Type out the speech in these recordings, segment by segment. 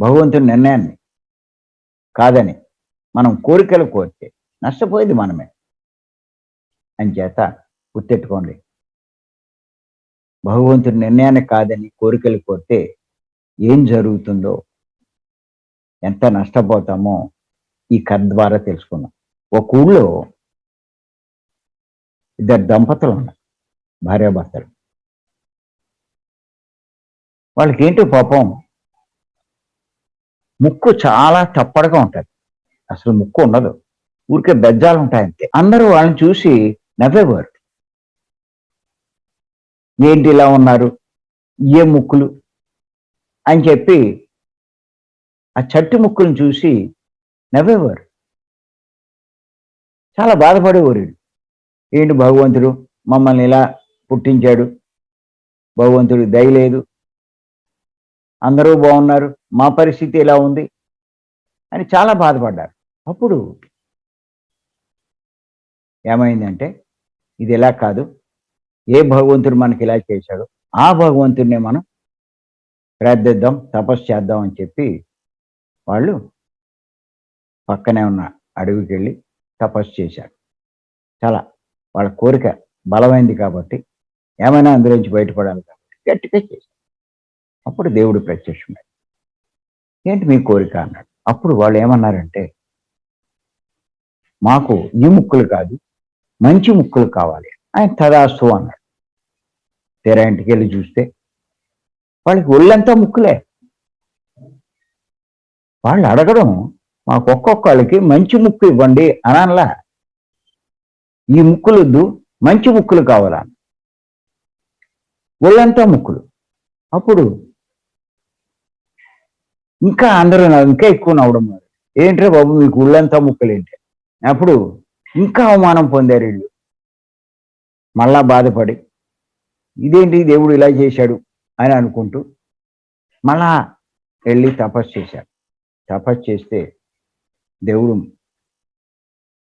భగవంతుని నిర్ణయాన్ని కాదని మనం కోరికలు కోరితే నష్టపోయేది మనమే. అని చేత గుర్తెట్టుకోండి భగవంతుడి నిర్ణయాన్ని కాదని కోరికలు కోరితే ఏం జరుగుతుందో ఎంత నష్టపోతామో ఈ కథ ద్వారా తెలుసుకున్నాం ఒక ఊళ్ళో ఇద్దరు దంపతులు ఉన్నారు భార్యాభర్తలు. వాళ్ళకి ఏంటో పాపం ముక్కు చాలా చప్పడగా ఉంటుంది. అసలు ముక్కు ఉండదు. ఊరికే బెజ్జాలు ఉంటాయంతే అందరూ వాళ్ళని చూసి నవ్వేవారు. ఏంటి ఇలా ఉన్నారు? ఏ ముక్కులు? అని చెప్పి ఆ చట్టి ముక్కులను చూసి నవ్వేవారు. చాలా బాధపడేవారు ఏంటి భగవంతుడు? మమ్మల్ని ఇలా పుట్టించాడు. భగవంతుడు దయలేదు అందరూ బాగున్నారు మా పరిస్థితి ఎలా ఉంది? అని చాలా బాధపడ్డారు. అప్పుడు ఏమైందంటే ఇది ఎలా కాదు ఏ భగవంతుడు మనకి ఇలా చేశాడు ఆ భగవంతుడినే మనం ప్రార్థిద్దాం తపస్సు చేద్దాం అని చెప్పి వాళ్ళు పక్కనే ఉన్న అడవికి వెళ్ళి తపస్సు చేశారు. చాలా వాళ్ళ కోరిక బలమైంది కాబట్టి ఏమైనా అందులోంచి బయటపడాలి కాబట్టి గట్టిగా చేశారు. అప్పుడు దేవుడు ప్రత్యక్షమై ఏంటి మీ కోరిక? అన్నాడు. అప్పుడు వాళ్ళు ఏమన్నారంటే మాకు ఈ ముక్కులు కాదు మంచి ముక్కులు కావాలి. ఆయన తదాస్తు అన్నాడు. తెర ఇంటికి వెళ్ళి చూస్తే వాళ్ళకి ఒళ్ళంతా ముక్కులే. వాళ్ళు అడగడం మాకు ఒక్కొక్కళ్ళకి మంచి ముక్కు ఇవ్వండి అనలా. ఈ ముక్కులు వద్దు మంచి ముక్కులు కావాలా? ఒళ్ళంతా ముక్కులు. అప్పుడు ఇంకా అందరూ ఇంకా ఎక్కువ నవ్వడం మొదలు. ఏంట్రా బాబు మీకు ఉళ్ళంతా ముక్కలు ఏంటి అప్పుడు ఇంకా అవమానం పొందారు వీళ్ళు. మళ్ళా బాధపడి ఇదేంటి దేవుడు ఇలా చేశాడు? అని అనుకుంటూ మళ్ళా వెళ్ళి తపస్సు చేశాడు తపస్సు చేస్తే దేవుడు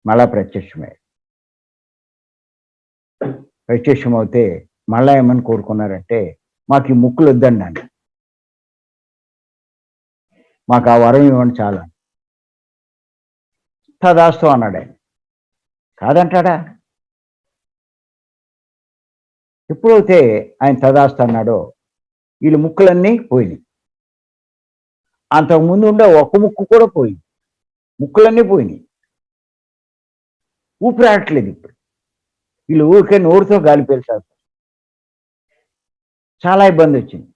మళ్ళా ప్రత్యక్షమయ్యాడు ప్రత్యక్షమవుతే మళ్ళా ఏమని కోరుకున్నారంటే మాకు ఈ ముక్కులు వద్దండి అని మాకు ఆ వరం ఇవ్వండి చాలా. తదాస్తు అన్నాడు. ఆయన కాదంటాడా? ఎప్పుడైతే ఆయన తదాస్తు అన్నాడో వీళ్ళు ముక్కులన్నీ పోయినాయి. అంతకు ముందు ఉండే ఒక్క ముక్కు కూడా పోయింది. ముక్కులన్నీ పోయినాయి. ఊపిరాడట్లేదు ఇప్పుడు. వీళ్ళు ఊరికే నోరుతో గాలి పీల్చారు. చాలా ఇబ్బంది వచ్చింది.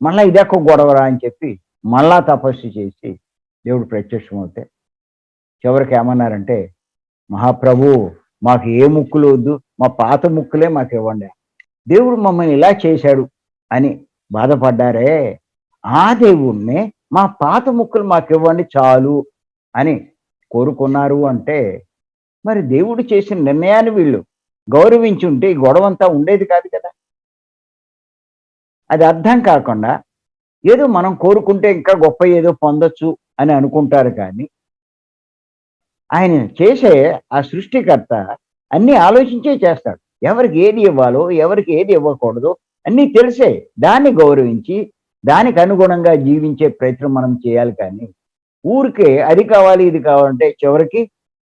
మళ్ళా ఇదొక గొడవరా అని చెప్పి మళ్ళా తపస్సు చేసి దేవుడు ప్రత్యక్షమవుతే చివరికి ఏమన్నారంటే మహాప్రభు మాకు ఏ ముక్కులు వద్దు మా పాత ముక్కులే మాకు ఇవ్వండి. దేవుడు మమ్మల్ని ఇలా చేశాడు అని బాధపడ్డారే. ఆ దేవుణ్ణి మా పాత ముక్కులు మాకు ఇవ్వండి చాలు అని కోరుకున్నారు అంటే మరి దేవుడు చేసిన నిర్ణయాన్ని వీళ్ళు గౌరవించి ఉంటే ఈ గొడవంతా ఉండేది కాదు కదా. అది అర్థం కాకుండా ఏదో మనం కోరుకుంటే ఇంకా గొప్ప ఏదో పొందొచ్చు అని అనుకుంటారు కానీ ఆయన చేసే ఆ సృష్టికర్త అన్ని ఆలోచించే చేస్తాడు. ఎవరికి ఏది ఇవ్వాలో ఎవరికి ఏది ఇవ్వకూడదు అన్నీ తెలిసే దాన్ని గౌరవించి దానికి అనుగుణంగా జీవించే ప్రయత్నం మనం చేయాలి కానీ ఊరికే అది కావాలి ఇది కావాలంటే చివరికి